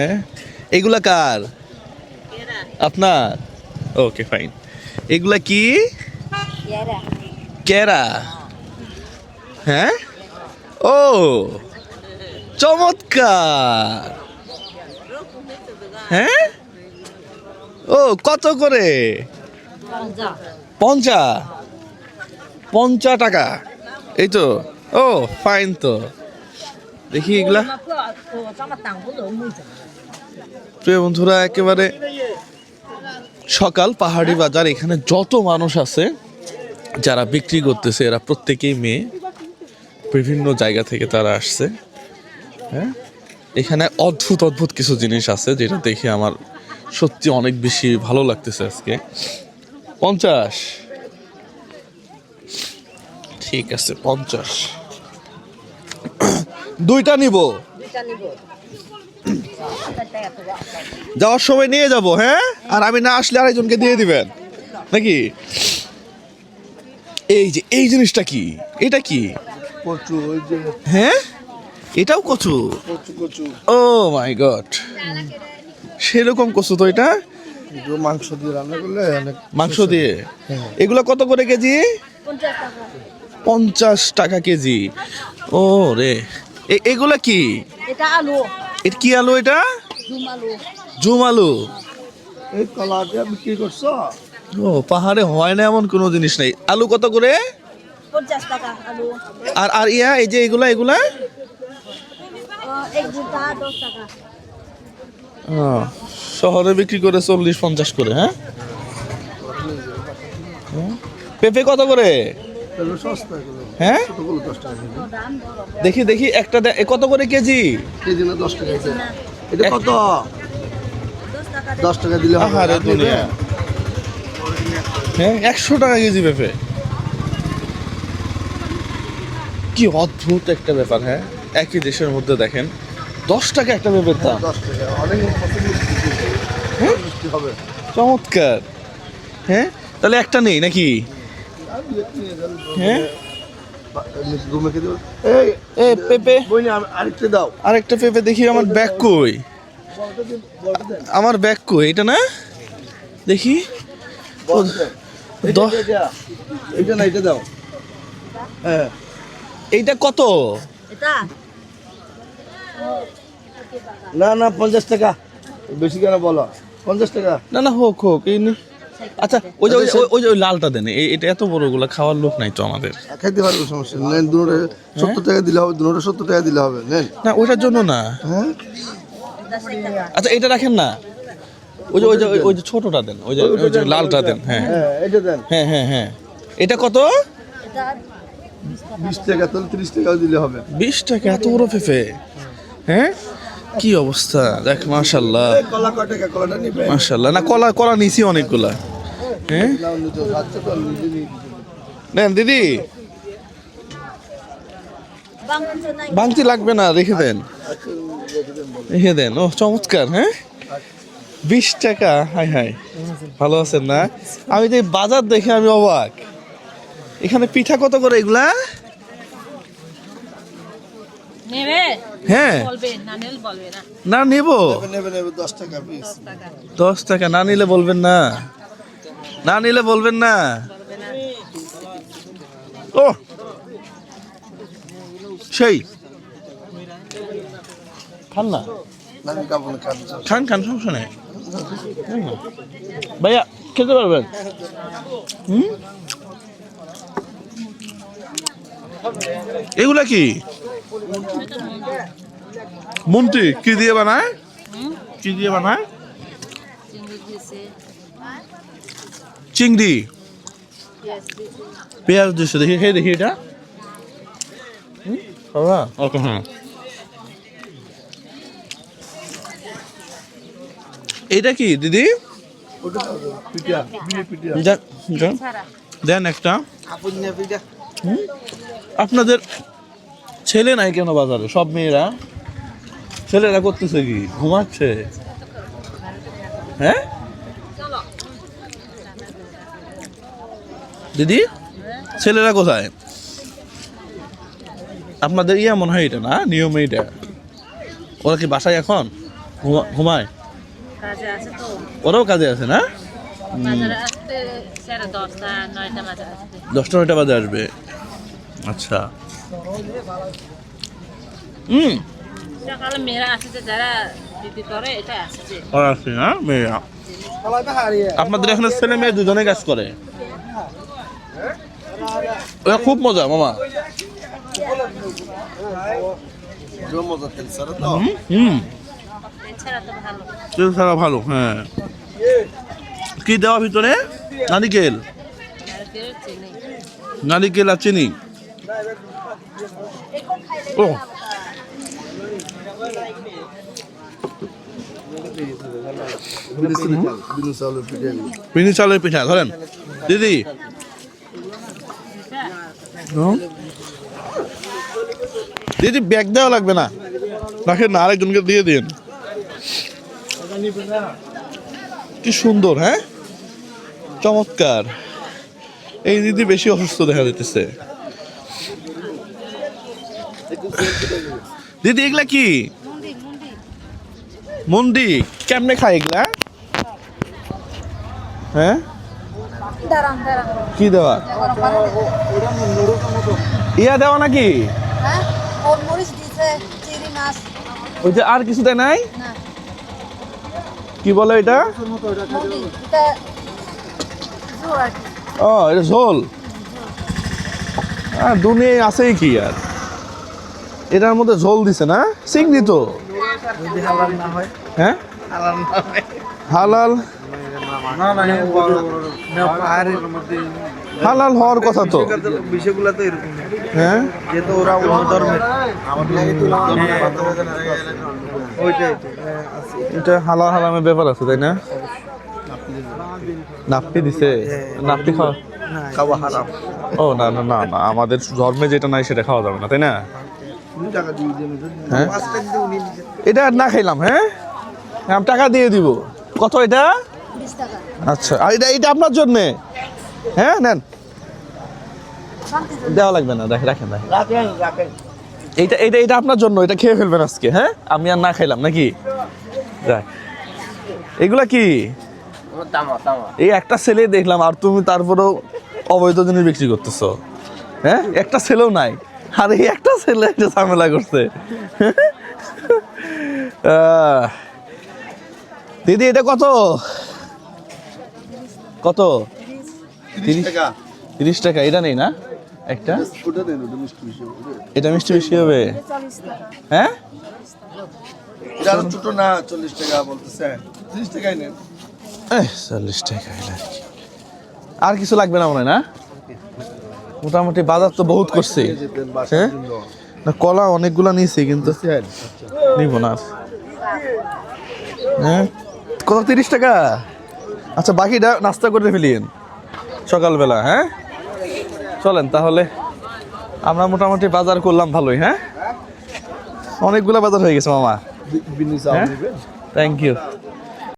হ্যাঁ? এগুলা কার? আপনার? ওকে ফাইন এগুলা কি? কেরা। হ্যাঁ? ও চমৎকার। হ্যাঁ? ও কত করে? পঞ্চা? পঞ্চা টাকা। এই তো। ও ফাইন তো। দেখি এগুলা। প্রিয় বন্ধুরা, একেবারে সকাল পাহাড়ি বাজার, এখানে যত মানুষ আছে যারা বিক্রি করতেছে, এরা প্রত্যেকেই মেয়ে। বিভিন্ন জায়গা থেকে তারা আসছে। হ্যাঁ? এখানে অদ্ভুত অদ্ভুত কিছু জিনিস আছে যেটা দেখে আমার সত্যি অনেক বেশি ভালো লাগতেছে আজকে। পঞ্চাশ। ঠিক আছে, পঞ্চাশ। দুইটা নিব। যাওয়ার সময় নিয়ে যাব হ্যাঁ? আর আমি না আসলে আরেকজনকে দিয়ে দিবেন। নাকি? এই যে এই জিনিসটা কি? এটা কি? কচু ওই যে হ্যাঁ? এটাও কচু? কচু কচু। Oh my God. সেরকম কচু তো এটা? মাংস দিয়ে রান্না করলে অনেক মাংস দিয়ে? এগুলো কত করে কেজি? পঞ্চাশ টাকা কেজি। ও রে। এ- এগুলা কি? এটা আলু। এটা কি আলু এটা? জুম আলু এই কলাটা বিক্রি করছ? ও পাহাড়ে হয় না এমন কোনো জিনিস নেই। আলু কত করে? পঞ্চাশ টাকা আর আর ইয়া এই যে এগুলা এগুলা? শহরে বিক্রি করে চল্লিশ পঞ্চাশ করে হ্যাঁ। পেঁপে কত করে? হ্যাঁ? দেখি দেখি একটা কত করে কেজি? কেজি না দশ টাকা এটা কত? দশ টাকা দিলে আহারে দুনিয়া। হ্যাঁ। একশো টাকা কেজি পেঁপে। কি অদ্ভুত একটা ব্যাপার হ্যাঁ? একই দেশের মধ্যে দেখেন দশ টাকা একটা পেঁপের দাম। হ্যাঁ? চমৎকার। হ্যাঁ? তাহলে একটা নেই নাকি? আরেকটা দাও আরেকটা পেঁপে দেখি আমার ব্যাগ কই? আমার ব্যাগ কই? এটা না? দেখি। এইটা না এটা দাও হ্যাঁ এইটা কত? এটা না না পঞ্চাশ টাকা। বেশি কেন বলো? পঞ্চাশ টাকা। না না হোক হোক এই নি। আচ্ছা ওই যে ওই যে- ওই লালটা দেন এই- এটা এত বড়গুলো খাওয়ার লোক নাই তো আমাদের। খাইতে পারব সমস্যা নেন দুটো সত্তর টাকা দিলে হবে দুটো সত্তর টাকা দিলে হবে নেন। না ওইটার জন্য না। হ্যাঁ? আচ্ছা এটা রাখেন না। ওই যে ওই যে ওই- যে ছোটটা দেন ওই যে ওই যে লালটা দেন। হ্যাঁ। হ্যাঁ এটা দেন। হ্যাঁ হ্যাঁ হ্যাঁ। এটা কত? বিশ টাকা তাহলে তিরিশ টাকাও দিলে হবে। বিশ টাকা এত বড় পেঁপে হ্যাঁ? কি অবস্থা? দেখ মাশাল্লাহ মাশাল্লাহ না, কলা কলা নিছি অনেকগুলা। হ্যাঁ? দিদি। বাংতি লাগবে না, রেখে দেন। রেখে দেন। ও চমৎকার হ্যাঁ? বিশ টাকা, হাই হাই। ভালো আছেন না? আমি তো বাজার দেখে আমি অবাক। এখানে পিঠা কত করে এগুলা? হ্যাঁ। না নেল বলবে না। না নেব। নেবে নেবে নেবে দশ টাকা পিস দশ টাকা। না নিলে বলবেন না। না নিলে বলবেন না। ও। সেই। খান না। খান খান সমস্যা নেই। ভাইয়া খেতে পারবেন? হুম? এগুলা কি? মন্ত্রী কি দিয়ে বানায়? কি দিয়ে বানায়? চিংড়ি। পেঁয়াজ দিয়েছে দেখি খেয়ে দেখি এটা। হুম, ওকে হ্যাঁ। এটা কি দিদি? দেন একটা? আপনাদের ছেলে নাই কেন বাজারে? সব মেয়েরা? ছেলেরা করতেছে কি? ঘুমাচ্ছে? হ্যাঁ? দিদি ছেলেরা কোথায়? আপনাদের ইয়া মনে হয় এটা না? নিয়ম এইটা? ওরা কি বাসায় এখন? ঘুমা- ঘুমায়? ওরাও কাজে আছে না? দশটা নয়টা বাজে আসবে। আচ্ছা। হুম। সকালে মেয়েরা আসছে যারা ডিউটি করে এটা আসছে। না মেয়েরা। আপনাদের এখানে ছেলে মেয়ে দুজনে কাজ করে। ওরা খুব মজা মামা। তেল ছাড়া ভালো হ্যাঁ। কি দেওয়া ভিতরে? নারিকেল। নারিকেল আর চিনি। ও পিঠা ধরেন দিদি দিদি ব্যাগ দেওয়া লাগবে না। রাখেন না, আরেকজনকে দিয়ে দিন। কি সুন্দর হ্যাঁ? চমৎকার। এই দিদি বেশি অসুস্থ দেখা যেতেছে দিদি এগুলা কি? মন্দি কেমনে খায় এগুলা? হ্যাঁ? কি দেওয়া? ইয়া দেওয়া নাকি? ওই যে আর কিছু দেয় নাই? কি বলে এটা ও এটা ঝোল। আর দুনিয়ায় আছেই কি আর? এটার মধ্যে ঝোল দিছে না? চিংড়ি তো। হ্যাঁ? হালাল। হালাল হওয়ার কথা তো। হ্যাঁ? এটা হালাল হালামের ব্যাপার আছে, তাই না? নাপি দিছে। নাপি খাওয়া খাওয়া হারাম। ও না না না না আমাদের ধর্মে যেটা নাই সেটা খাওয়া যাবে না তাই না? হ্যাঁ? এটা আর না খাইলাম হ্যাঁ? আমি টাকা দিয়ে দিব। কত এটা? আচ্ছা আর এটা এটা আপনার জন্যে? হ্যাঁ নেন। দেওয়া লাগবে না দেখ রাখেন রাখেন রাখেন রাখেন। এইটা এটা আপনার জন্য এটা খেয়ে ফেলবেন আজকে হ্যাঁ? আমি আর না খাইলাম নাকি? দেখ। এগুলা কি? এই একটা ছেলে দেখলাম আর তুমি তারপরেও অবৈধ জিনিস বিক্রি করতেছো। হ্যাঁ? একটা ছেলেও নাই। আর এই একটা ছেলে একটা ঝামেলা করছে। দিদি এটা কত? কত? তিরিশ টাকা। তিরিশ টাকা এটা নেই না? একটা। এটা মিষ্টি বেশি হবে। হ্যাঁ? ছোট না চল্লিশ টাকা বলতেছে। ত্রিশ টাকাই নেন। চল্লিশ টাকা আর কিছু লাগবে না মনে হয় না? মোটামুটি বাজার তো বহুত করছি। হ্যাঁ? না কলা অনেকগুলা নিয়েছি কিন্তু নিব না। হ্যাঁ? কত তিরিশ টাকা? আচ্ছা বাকিটা নাস্তা করে ফেলিয়েন সকালবেলা হ্যাঁ? চলেন তাহলে আমরা মোটামুটি বাজার করলাম ভালোই হ্যাঁ? অনেকগুলা বাজার হয়ে গেছে মামা। Thank you